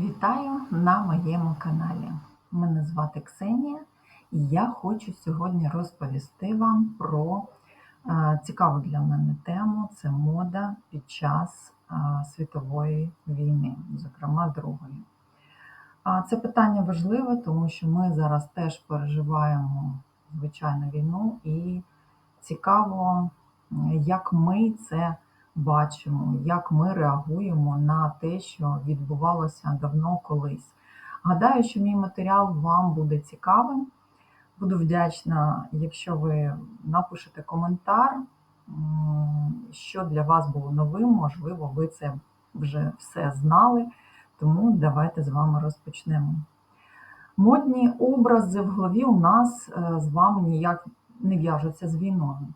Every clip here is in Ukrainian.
Вітаю на моєму каналі. Мене звати Ксенія, і я хочу сьогодні розповісти вам про е, цікаву для мене тему це мода під час е, світової війни, зокрема Другої. Це питання важливе, тому що ми зараз теж переживаємо звичайну війну, і цікаво, як ми це бачимо, як ми реагуємо на те, що відбувалося давно колись. Гадаю, що мій матеріал вам буде цікавим. Буду вдячна, якщо ви напишете коментар, що для вас було новим, можливо, ви це вже все знали, тому давайте з вами розпочнемо. Модні образи в голові у нас е, з вами ніяк не в'яжуться з війною.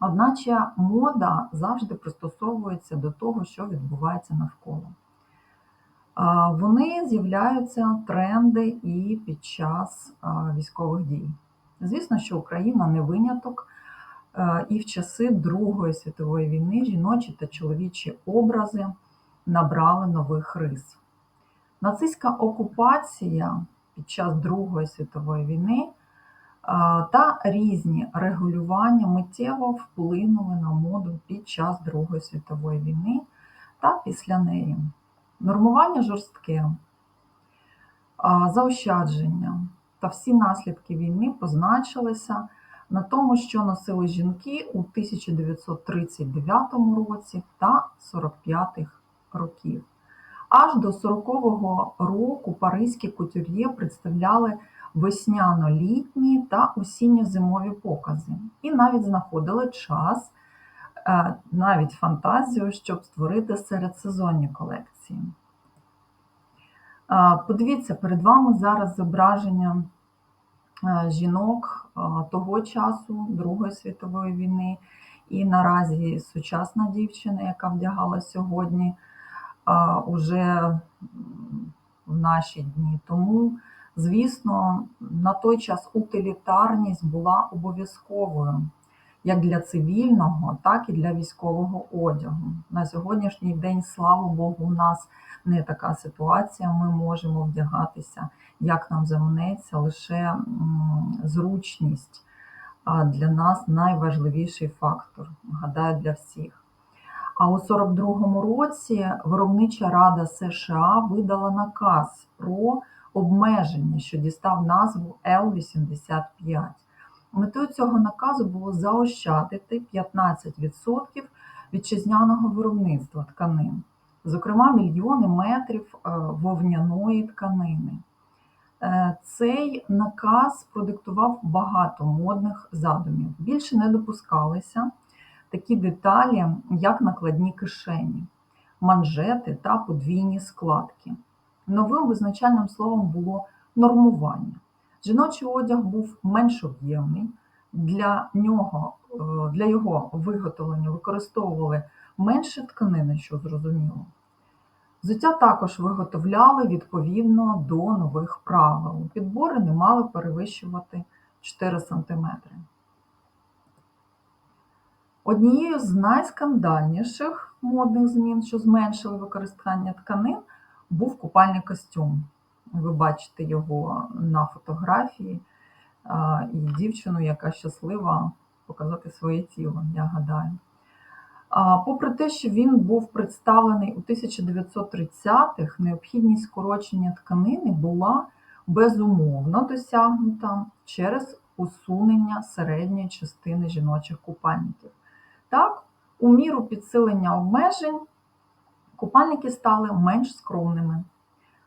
Одначе мода завжди пристосовується до того, що відбувається навколо. Вони з'являються тренди і під час військових дій. Звісно, що Україна не виняток, і в часи Другої світової війни жіночі та чоловічі образи набрали нових рис. Нацистська окупація під час Другої світової війни та різні регулювання миттєво вплинули на моду під час Другої світової війни та після неї. Нормування жорстке, заощадження та всі наслідки війни позначилися на тому, що носили жінки у 1939 році та 45-х років. Аж до 40-го року паризькі кутюр'є представляли весняно-літні та осінньо-зимові покази, і навіть знаходили час, е, навіть фантазію, щоб створити середсезонні колекції. Е, Подивіться, перед вами зараз зображення е, жінок того часу, Другої світової війни, і наразі сучасна дівчина, яка вдягала сьогодні уже в наші дні. Тому, звісно, на той час утилітарність була обов'язковою як для цивільного, так і для військового одягу. На сьогоднішній день, слава Богу, у нас не така ситуація. Ми можемо вдягатися, як нам заманеться, лише зручність для нас найважливіший фактор, гадаю, для всіх. А у 42-му році Виробнича рада США видала наказ про обмеження, що дістав назву Л-85. Метою цього наказу було заощадити 15% вітчизняного виробництва тканин, зокрема мільйони метрів е, вовняної тканини. Е, Цей наказ продиктував багато модних задумів. Більше не допускалися такі деталі, як накладні кишені, манжети та подвійні складки. Новим визначальним словом було нормування. Жіночий одяг був менш об'ємний, для нього, е, для його виготовлення використовували менше тканини, що зрозуміло. Взуття також виготовляли відповідно до нових правил. Підбори не мали перевищувати 4 см. Однією з найскандальніших модних змін, що зменшили використання тканин, був купальний костюм. Ви бачите його на фотографії і дівчину, яка щаслива показати своє тіло, я гадаю. Попри те, що він був представлений у 1930-х, необхідність скорочення тканини була безумовно досягнута через усунення середньої частини жіночих купальників. Так, у міру підсилення обмежень купальники стали менш скромними.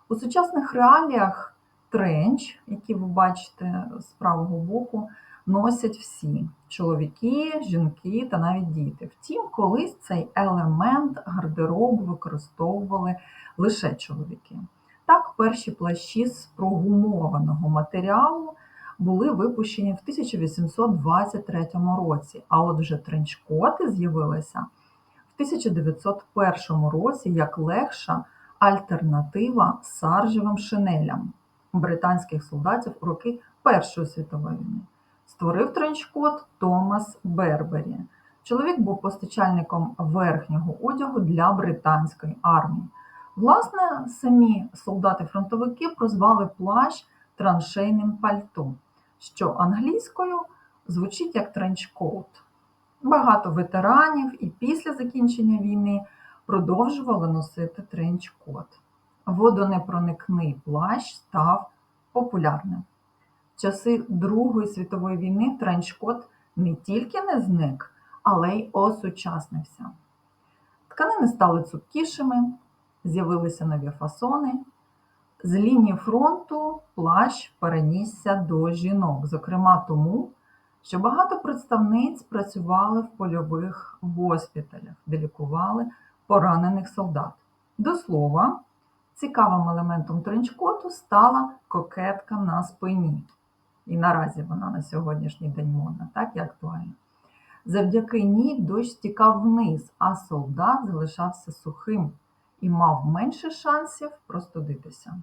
У сучасних реаліях тренч, який ви бачите з правого боку, носять всі чоловіки, жінки та навіть діти. Втім, колись цей елемент гардеробу використовували лише чоловіки. Так, перші плащі з прогумованого матеріалу були випущені в 1823 році, а от вже тренчкоти з'явилися 1901 році як легша альтернатива саржевим шинелям британських солдатів у роки Першої світової війни. Створив тренчкот Томас Бербері. Чоловік був постачальником верхнього одягу для британської армії. Власне, самі солдати-фронтовики прозвали плащ траншейним пальто, що англійською звучить як тренчкоут. Багато ветеранів і після закінчення війни продовжували носити тренчкот. Водонепроникний плащ став популярним. В часи Другої світової війни тренчкот не тільки не зник, але й осучаснився. Тканини стали цупкішими, з'явилися нові фасони. З лінії фронту плащ перенісся до жінок, зокрема тому, що багато представниць працювали в польових госпіталях, де лікували поранених солдат. До слова, цікавим елементом тренчкоту стала кокетка на спині. І наразі вона на сьогоднішній день модна, так і актуальна. Завдяки ній дощ стікав вниз, а солдат залишався сухим і мав менше шансів простудитися.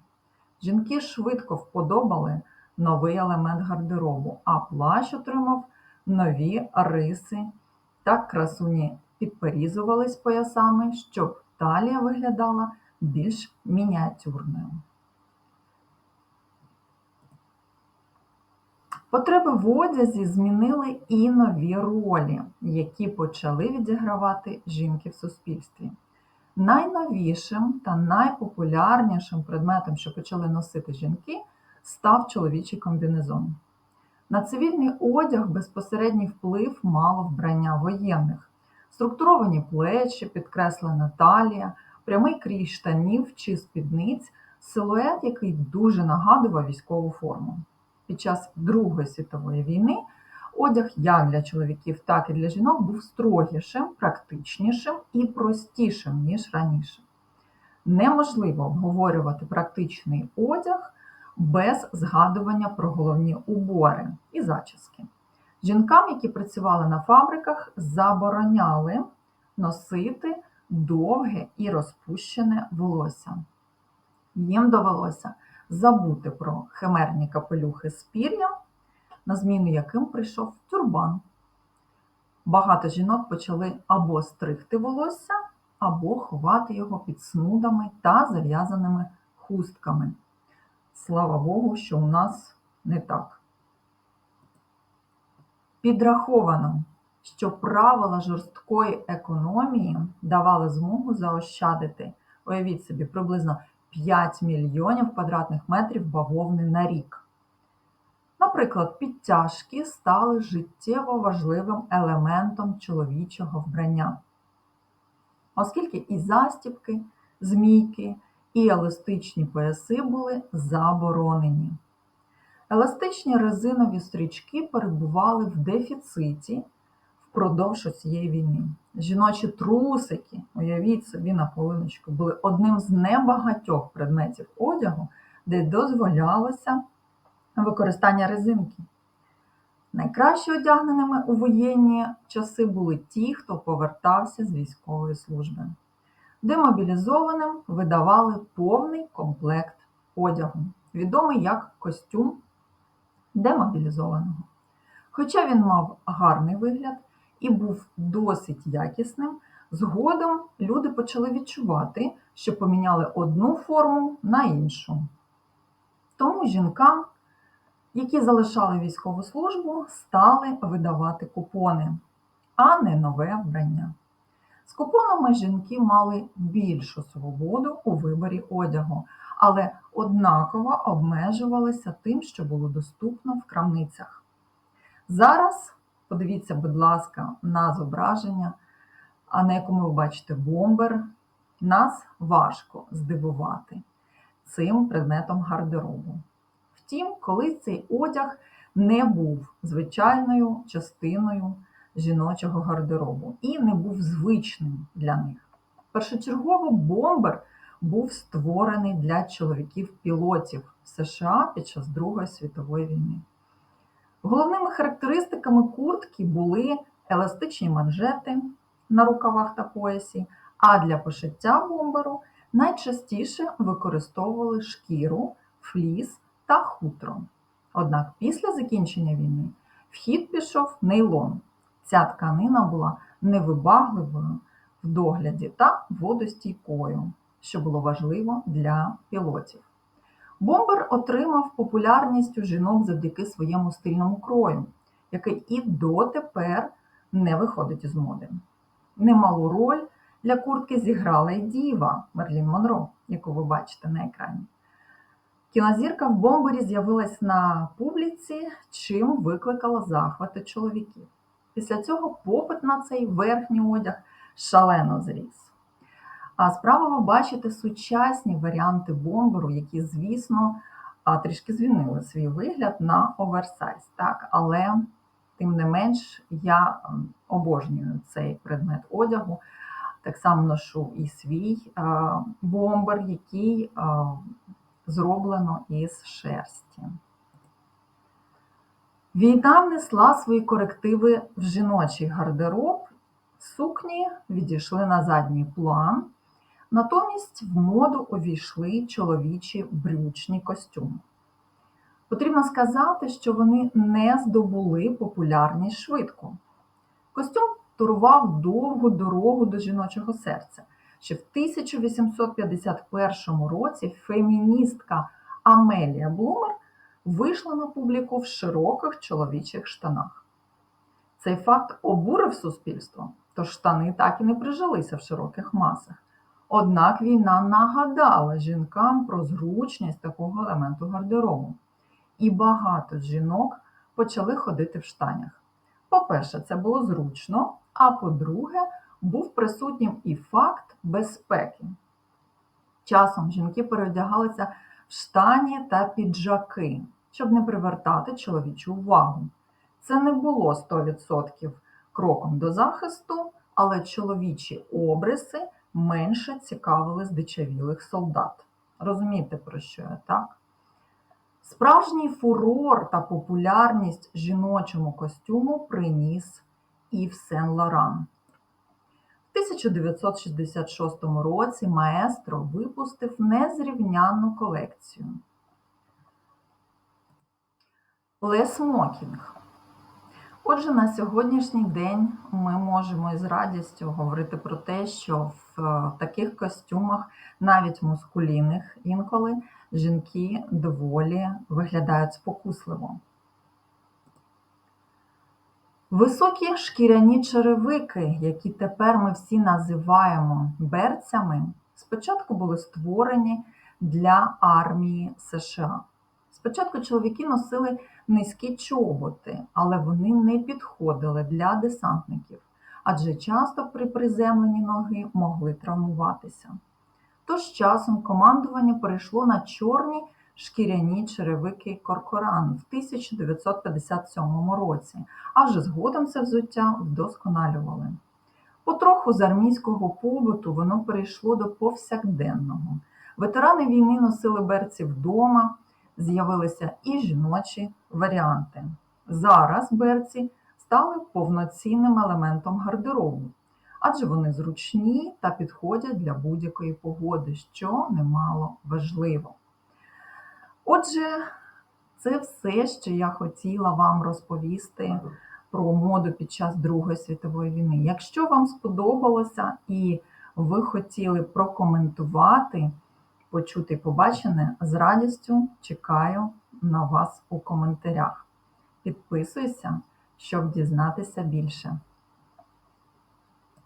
Жінки швидко вподобали новий елемент гардеробу, а плащ отримав нові риси. Так красуні підперізувались поясами, щоб талія виглядала більш мініатюрною. Потреби в одязі змінили і нові ролі, які почали відігравати жінки в суспільстві. Найновішим та найпопулярнішим предметом, що почали носити жінки, став чоловічий комбінезон. На цивільний одяг безпосередній вплив мало вбрання воєнних, структуровані плечі, підкреслена талія, прямий крій штанів чи спідниць, силует, який дуже нагадував військову форму. Під час Другої світової війни одяг як для чоловіків, так і для жінок був строгішим, практичнішим і простішим, ніж раніше. Неможливо обговорювати практичний одяг без згадування про головні убори і зачіски. Жінкам, які працювали на фабриках, забороняли носити довге і розпущене волосся. Їм довелося забути про химерні капелюхи з пір'ям, на зміну яким прийшов тюрбан. Багато жінок почали або стригти волосся, або ховати його під снудами та зав'язаними хустками. Слава Богу, що у нас не так. Підраховано, що правила жорсткої економії давали змогу заощадити, уявіть собі, приблизно 5 мільйонів квадратних метрів бавовни на рік. Наприклад, підтяжки стали життєво важливим елементом чоловічого вбрання, оскільки і застібки, змійки, і еластичні пояси були заборонені. Еластичні резинові стрічки перебували в дефіциті впродовж цієї війни. Жіночі трусики, уявіть собі на хвилиночку, були одним з небагатьох предметів одягу, де дозволялося використання резинки. Найкраще одягненими у воєнні часи були ті, хто повертався з військової служби. Демобілізованим видавали повний комплект одягу, відомий як костюм демобілізованого. Хоча він мав гарний вигляд і був досить якісним, згодом люди почали відчувати, що поміняли одну форму на іншу. Тому жінкам, які залишали військову службу, стали видавати купони, а не нове вбрання. З купонами жінки мали більшу свободу у виборі одягу, але однаково обмежувалися тим, що було доступно в крамницях. Зараз, подивіться, будь ласка, на зображення, а на якому ви бачите бомбер, нас важко здивувати цим предметом гардеробу. Втім, коли цей одяг не був звичайною частиною жіночого гардеробу і не був звичним для них. Першочергово бомбер був створений для чоловіків-пілотів США під час Другої світової війни. Головними характеристиками куртки були еластичні манжети на рукавах та поясі, а для пошиття бомберу найчастіше використовували шкіру, фліс та хутро. Однак після закінчення війни в хід пішов нейлон. Ця тканина була невибагливою в догляді та водостійкою. що було важливо для пілотів. Бомбер отримав популярність у жінок завдяки своєму стильному крою, який і дотепер не виходить із моди. Немалу роль для куртки зіграла й діва Мерлін Монро, яку ви бачите на екрані. Кінозірка в бомбері з'явилась на публіці, чим викликала захвати чоловіків. Після цього попит на цей верхній одяг шалено зріс. А справа ви бачите сучасні варіанти бомберу, які, звісно, трішки змінили свій вигляд на оверсайз. Так, але тим не менш я ем, обожнюю цей предмет одягу. Так само ношу і свій е, бомбер, який е, зроблено із шерсті. Війна внесла свої корективи в жіночий гардероб, сукні відійшли на задній план, натомість в моду увійшли чоловічі брючні костюми. Потрібно сказати, що вони не здобули популярність швидко. Костюм турував довгу дорогу до жіночого серця. Ще в 1851 році феміністка Амелія Блумер вийшла на публіку в широких чоловічих штанах. Цей факт обурив суспільство, тож штани так і не прижилися в широких масах. Однак війна нагадала жінкам про зручність такого елементу гардеробу. І багато жінок почали ходити в штанях. По-перше, це було зручно, а по-друге, був присутнім і факт безпеки. Часом жінки переодягалися в штані та піджаки, щоб не привертати чоловічу увагу. Це не було 100% кроком до захисту, але чоловічі обриси менше цікавили здичавілих солдат. Розумієте, про що я так? Справжній фурор та популярність жіночому костюму приніс Ів Сен Лоран. В 1966 році маестро випустив незрівнянну колекцію Smoking. Отже, на сьогоднішній день ми можемо із радістю говорити про те, що в е, таких костюмах, навіть мускулінних інколи, жінки доволі виглядають спокусливо. Високі шкіряні черевики, які тепер ми всі називаємо берцями, спочатку були створені для армії США. Спочатку чоловіки носили низькі чоботи, але вони не підходили для десантників, адже часто при приземленні ноги могли травмуватися. Тож часом командування перейшло на чорні шкіряні черевики Коркоран в 1957 році, а вже згодом це взуття вдосконалювали. Потроху з армійського побуту воно перейшло до повсякденного. Ветерани війни носили берці вдома, з'явилися і жіночі варіанти. Зараз берці стали повноцінним елементом гардеробу, адже вони зручні та підходять для будь-якої погоди, що немало важливо. Отже, це все, що я хотіла вам розповісти про моду під час Другої світової війни. Якщо вам сподобалося і ви хотіли прокоментувати, почути побачене, з радістю чекаю на вас у коментарях. Підписуйся, щоб дізнатися більше.